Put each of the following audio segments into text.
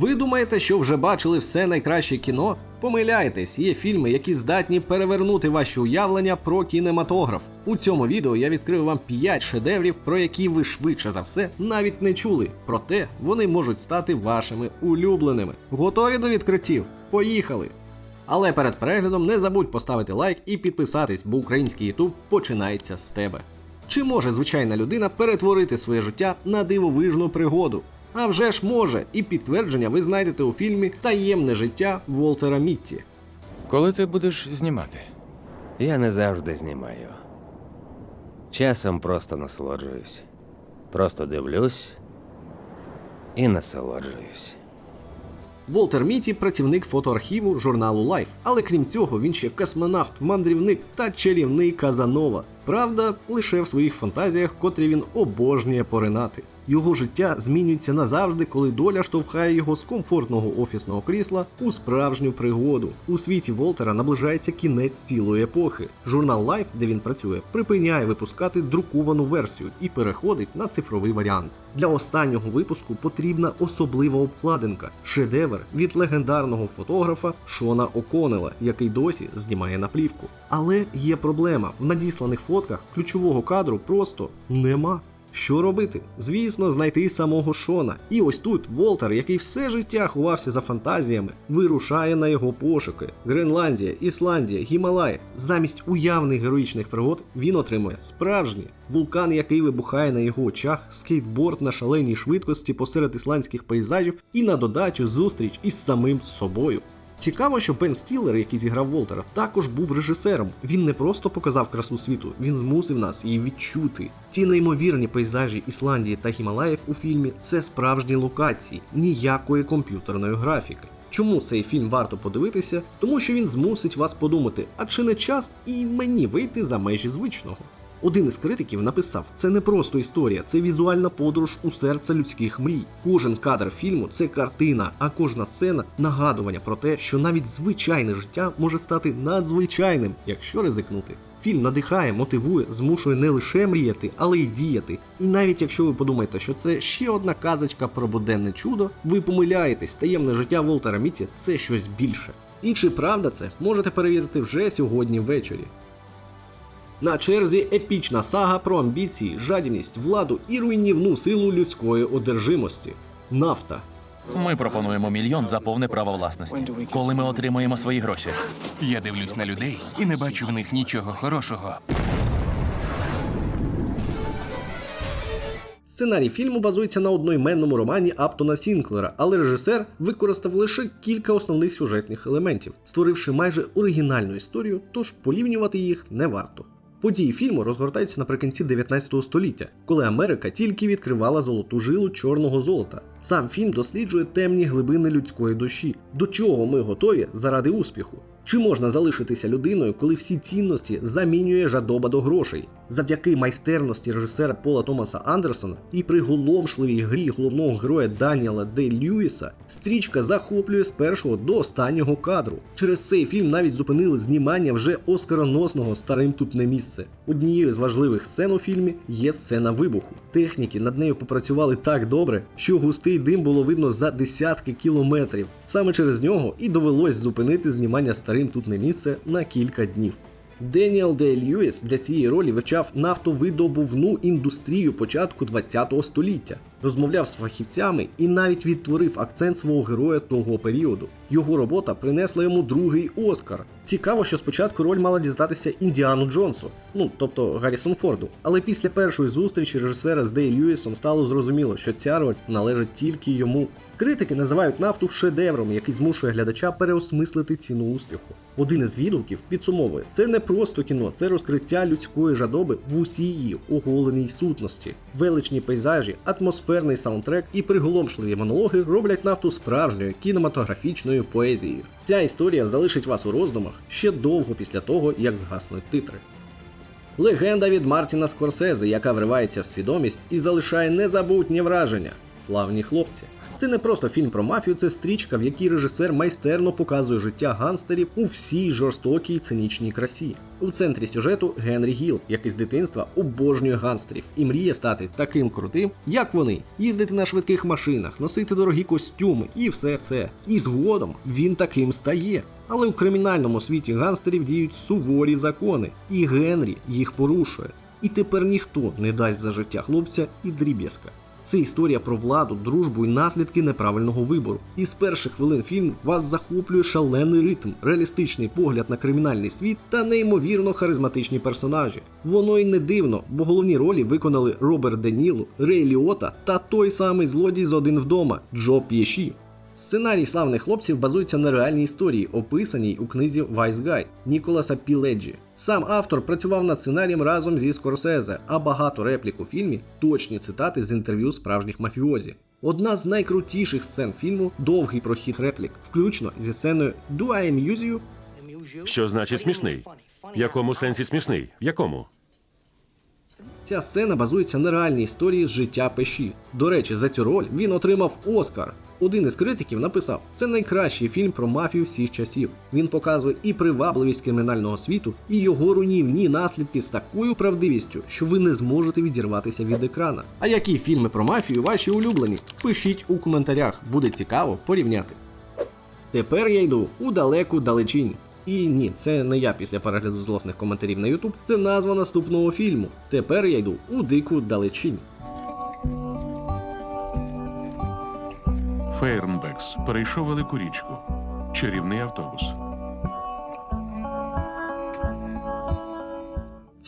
Ви думаєте, що вже бачили все найкраще кіно? Помиляєтесь, є фільми, які здатні перевернути ваші уявлення про кінематограф. У цьому відео я відкрив вам 5 шедеврів, про які ви швидше за все навіть не чули. Проте вони можуть стати вашими улюбленими. Готові до відкриттів? Поїхали! Але перед переглядом не забудь поставити лайк і підписатись, бо український YouTube починається з тебе. Чи може звичайна людина перетворити своє життя на дивовижну пригоду? А вже ж може, і підтвердження ви знайдете у фільмі Таємне життя Волтера Мітті. Коли ти будеш знімати? Я не завжди знімаю. Часом просто насолоджуюсь. Просто дивлюсь і насолоджуюсь. Волтер Міті працівник фотоархіву журналу Life, але крім цього, він ще космонавт, мандрівник та чарівний Казанова. Правда, лише в своїх фантазіях, котрі він обожнює поринати. Його життя змінюється назавжди, коли доля штовхає його з комфортного офісного крісла у справжню пригоду. У світі Волтера наближається кінець цілої епохи. Журнал Life, де він працює, припиняє випускати друковану версію і переходить на цифровий варіант. Для останнього випуску потрібна особлива обкладинка шедевр від легендарного фотографа Шона О'Коннелла, який досі знімає на плівку. Але є проблема: в надісланих фотках ключового кадру просто нема. Що робити? Звісно, знайти самого Шона. І ось тут Волтер, який все життя ховався за фантазіями, вирушає на його пошуки. Гренландія, Ісландія, Гімалаї. Замість уявних героїчних пригод він отримує справжній вулкан, який вибухає на його очах, скейтборд на шаленій швидкості посеред ісландських пейзажів, і на додачу зустріч із самим собою. Цікаво, що Бен Стілер, який зіграв Волтера, також був режисером. Він не просто показав красу світу, він змусив нас її відчути. Ті неймовірні пейзажі Ісландії та Гімалаїв у фільмі це справжні локації, ніякої комп'ютерної графіки. Чому цей фільм варто подивитися? Тому що він змусить вас подумати, а чи не час і мені вийти за межі звичного. Один із критиків написав: це не просто історія, це візуальна подорож у серце людських мрій. Кожен кадр фільму це картина, а кожна сцена нагадування про те, що навіть звичайне життя може стати надзвичайним, якщо ризикнути. Фільм надихає, мотивує, змушує не лише мріяти, але й діяти. І навіть якщо ви подумаєте, що це ще одна казочка про буденне чудо, ви помиляєтесь, таємне життя Волтера Міті це щось більше. І чи правда це, можете перевірити вже сьогодні ввечері. На черзі епічна сага про амбіції, жадібність, владу і руйнівну силу людської одержимості. Нафта. Ми пропонуємо мільйон за повне право власності. Коли ми отримаємо свої гроші. Я дивлюсь на людей і не бачу в них нічого хорошого. Сценарій фільму базується на одноіменному романі Аптона Сінклера, але режисер використав лише кілька основних сюжетних елементів, створивши майже оригінальну історію, тож порівнювати їх не варто. Події фільму розгортаються наприкінці 19 століття, коли Америка тільки відкривала золоту жилу чорного золота. Сам фільм досліджує темні глибини людської душі, до чого ми готові заради успіху. Чи можна залишитися людиною, коли всі цінності замінює жадоба до грошей? Завдяки майстерності режисера Пола Томаса Андерсона і приголомшливій грі головного героя Даніела Де Льюіса, стрічка захоплює з першого до останнього кадру. Через цей фільм навіть зупинили знімання вже оскароносного старим тут не місце. Однією з важливих сцен у фільмі є сцена вибуху. Техніки над нею попрацювали так добре, що густий дим було видно за десятки кілометрів. Саме через нього і довелось зупинити знімання старим тут не місце на кілька днів. Деніел Де Льюіс для цієї ролі вивчав нафтовидобувну індустрію початку ХХ століття, розмовляв з фахівцями і навіть відтворив акцент свого героя того періоду. Його робота принесла йому другий Оскар. Цікаво, що спочатку роль мала дістатися Індіану Джонсу, ну тобто Гаррісон Форду. Але після першої зустрічі режисера з Дей Льюісом стало зрозуміло, що ця роль належить тільки йому. Критики називають нафту шедевром, який змушує глядача переосмислити ціну успіху. Один із відгуків підсумовує: це не просто кіно, це розкриття людської жадоби в усій її оголеній сутності. Величні пейзажі, атмосферний саундтрек і приголомшливі монологи роблять нафту справжньою кінематографічною поезією. Ця історія залишить вас у роздумах ще довго після того, як згаснуть титри. Легенда від Мартіна Скорсезе, яка вривається в свідомість і залишає незабутнє враження. Славні хлопці. Це не просто фільм про мафію, це стрічка, в якій режисер майстерно показує життя гангстерів у всій жорстокій цинічній красі. У центрі сюжету Генрі Гіл, який з дитинства обожнює ганстерів і мріє стати таким крутим, як вони, їздити на швидких машинах, носити дорогі костюми і все це. І згодом він таким стає. Але у кримінальному світі ганстерів діють суворі закони, і Генрі їх порушує. І тепер ніхто не дасть за життя хлопця і дріб'язка. Це історія про владу, дружбу і наслідки неправильного вибору. І з перших хвилин фільму вас захоплює шалений ритм, реалістичний погляд на кримінальний світ та неймовірно харизматичні персонажі. Воно й не дивно, бо головні ролі виконали Роберт Де Ніло, Рей Ліота та той самий злодій з один вдома Джо П'єші. Сценарій славних хлопців базується на реальній історії, описаній у книзі Guy Ніколаса Піледжі. Сам автор працював над сценарієм разом зі Скорсезе, а багато реплік у фільмі точні цитати з інтерв'ю справжніх мафіозі. Одна з найкрутіших сцен фільму довгий прохід реплік, включно зі сценою Do I amuse you? Що значить смішний? В якому сенсі смішний? В якому? Ця сцена базується на реальній історії з життя Пеші. До речі, за цю роль він отримав Оскар. Один із критиків написав: це найкращий фільм про мафію всіх часів. Він показує і привабливість кримінального світу, і його руйнівні наслідки з такою правдивістю, що ви не зможете відірватися від екрана. А які фільми про мафію ваші улюблені? Пишіть у коментарях, буде цікаво порівняти. Тепер я йду у далеку далечінь. І ні, це не я після перегляду злосних коментарів на YouTube, це назва наступного фільму. Тепер я йду у дику далечінь. Фейрнбекс перейшов велику річку. Чарівний автобус.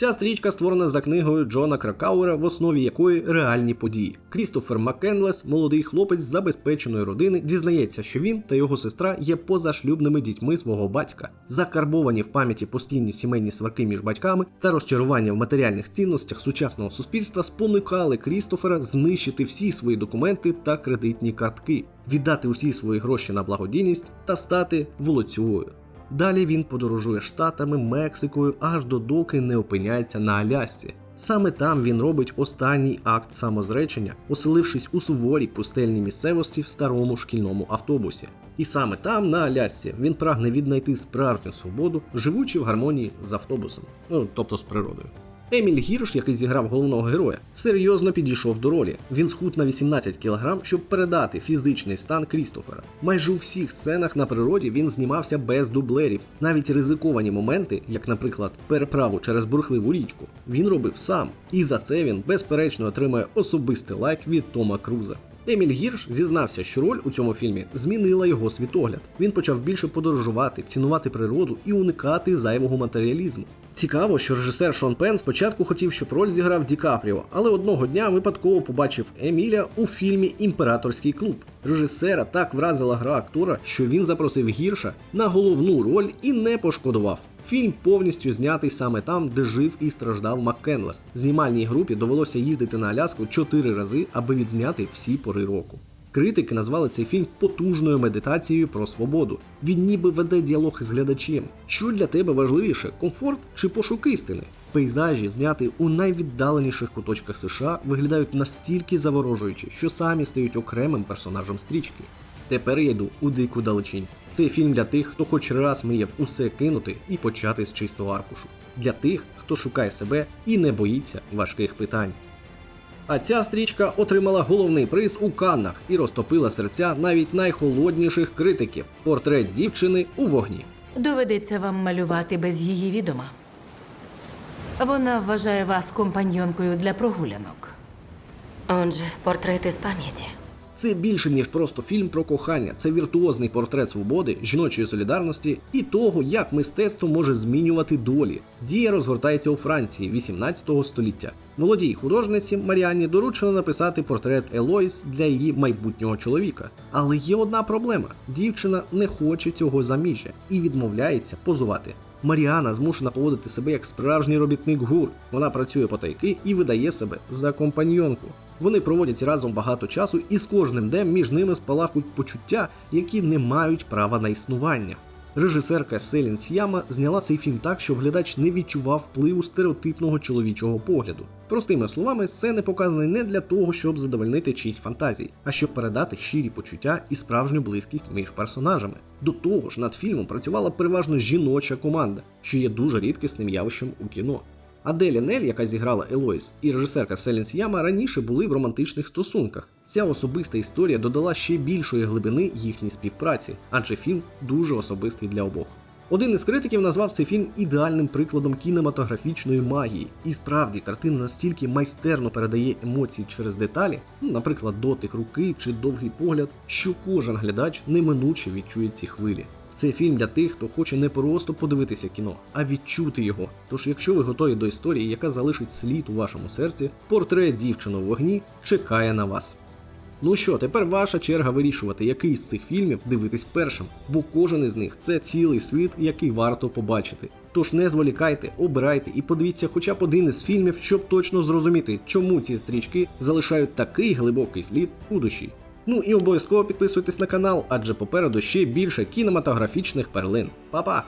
Ця стрічка створена за книгою Джона Кракауера, в основі якої реальні події. Крістофер Маккенлес, молодий хлопець з забезпеченої родини, дізнається, що він та його сестра є позашлюбними дітьми свого батька. Закарбовані в пам'яті постійні сімейні сварки між батьками та розчарування в матеріальних цінностях сучасного суспільства спонукали Крістофера знищити всі свої документи та кредитні картки, віддати усі свої гроші на благодійність та стати волоцюгою. Далі він подорожує штатами, Мексикою, аж до доки не опиняється на Алясці. Саме там він робить останній акт самозречення, оселившись у суворій пустельній місцевості в старому шкільному автобусі. І саме там, на Алясці, він прагне віднайти справжню свободу, живучи в гармонії з автобусом, ну тобто з природою. Еміль Гірш, який зіграв головного героя, серйозно підійшов до ролі. Він схуд на 18 кг, щоб передати фізичний стан Крістофера. Майже у всіх сценах на природі він знімався без дублерів. Навіть ризиковані моменти, як, наприклад, переправу через бурхливу річку, він робив сам. І за це він безперечно отримає особистий лайк від Тома Круза. Еміль Гірш зізнався, що роль у цьому фільмі змінила його світогляд. Він почав більше подорожувати, цінувати природу і уникати зайвого матеріалізму. Цікаво, що режисер Шон Пен спочатку хотів, щоб роль зіграв Ді Капріо, але одного дня випадково побачив Еміля у фільмі Імператорський клуб. Режисера так вразила гра актора, що він запросив гірша на головну роль і не пошкодував. Фільм повністю знятий саме там, де жив і страждав Маккенлес. Знімальній групі довелося їздити на Аляску чотири рази, аби відзняти всі пори року. Критики назвали цей фільм потужною медитацією про свободу. Він ніби веде діалог із глядачем. Що для тебе важливіше комфорт чи пошук істини? Пейзажі, зняті у найвіддаленіших куточках США, виглядають настільки заворожуючи, що самі стають окремим персонажем стрічки. Тепер я йду у дику далечінь. Цей фільм для тих, хто хоч раз мріяв усе кинути і почати з чистого аркушу. Для тих, хто шукає себе і не боїться важких питань. А ця стрічка отримала головний приз у Каннах і розтопила серця навіть найхолодніших критиків портрет дівчини у вогні. Доведеться вам малювати без її відома. Вона вважає вас компаньонкою для прогулянок. Отже, портрети з пам'яті. Це більше ніж просто фільм про кохання. Це віртуозний портрет свободи, жіночої солідарності і того, як мистецтво може змінювати долі. Дія розгортається у Франції 18 століття. Молодій художниці Маріанні доручено написати портрет Елойс для її майбутнього чоловіка. Але є одна проблема: дівчина не хоче цього заміжжя і відмовляється позувати. Маріана змушена поводити себе як справжній робітник гур. Вона працює потайки і видає себе за компаньонку. Вони проводять разом багато часу, і з кожним днем між ними спалахують почуття, які не мають права на існування. Режисерка Селін С'яма зняла цей фільм так, щоб глядач не відчував впливу стереотипного чоловічого погляду. Простими словами, сцени показані не для того, щоб задовольнити чиїсь фантазії, а щоб передати щирі почуття і справжню близькість між персонажами. До того ж, над фільмом працювала переважно жіноча команда, що є дуже рідкісним явищем у кіно. Аделі Нель, яка зіграла Елоїс, і режисерка Селін С'яма раніше були в романтичних стосунках. Ця особиста історія додала ще більшої глибини їхній співпраці, адже фільм дуже особистий для обох. Один із критиків назвав цей фільм ідеальним прикладом кінематографічної магії. І справді картина настільки майстерно передає емоції через деталі, ну, наприклад, дотик руки чи довгий погляд, що кожен глядач неминуче відчує ці хвилі. Це фільм для тих, хто хоче не просто подивитися кіно, а відчути його. Тож, якщо ви готові до історії, яка залишить слід у вашому серці, портрет дівчини у вогні чекає на вас. Ну що, тепер ваша черга вирішувати, який з цих фільмів дивитись першим, бо кожен із них це цілий світ, який варто побачити. Тож не зволікайте, обирайте і подивіться хоча б один із фільмів, щоб точно зрозуміти, чому ці стрічки залишають такий глибокий слід у душі. Ну і обов'язково підписуйтесь на канал, адже попереду ще більше кінематографічних перлин. Па-па!